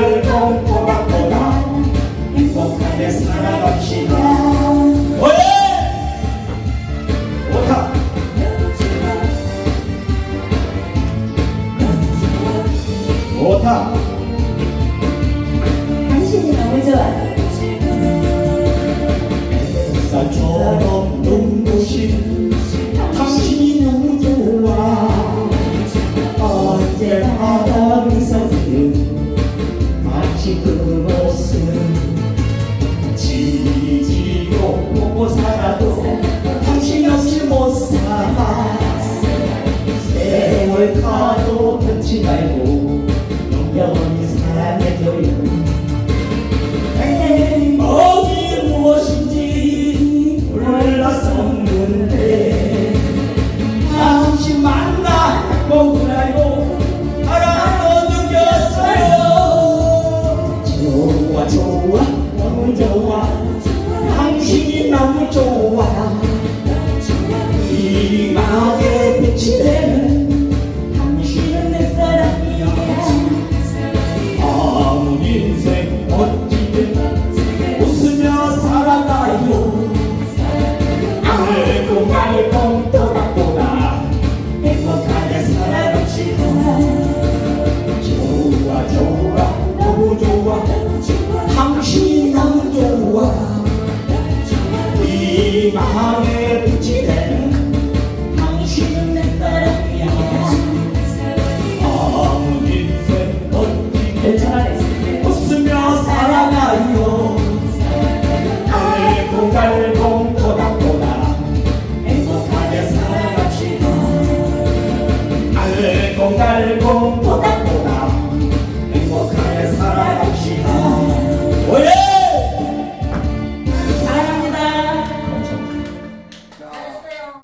살아가요 알콩달콩 토닥토닥 행복하게 살아갑시다 마치 좋아 당신이 너무 좋아 이 마음 이 마음에 빛이 되는 당신은 내 사랑이야. 아무 인생 어찌든 괜찮아. 웃으며 살아가요 알콩달콩 토닥토닥 행복하게 살아갑시다. 알콩달콩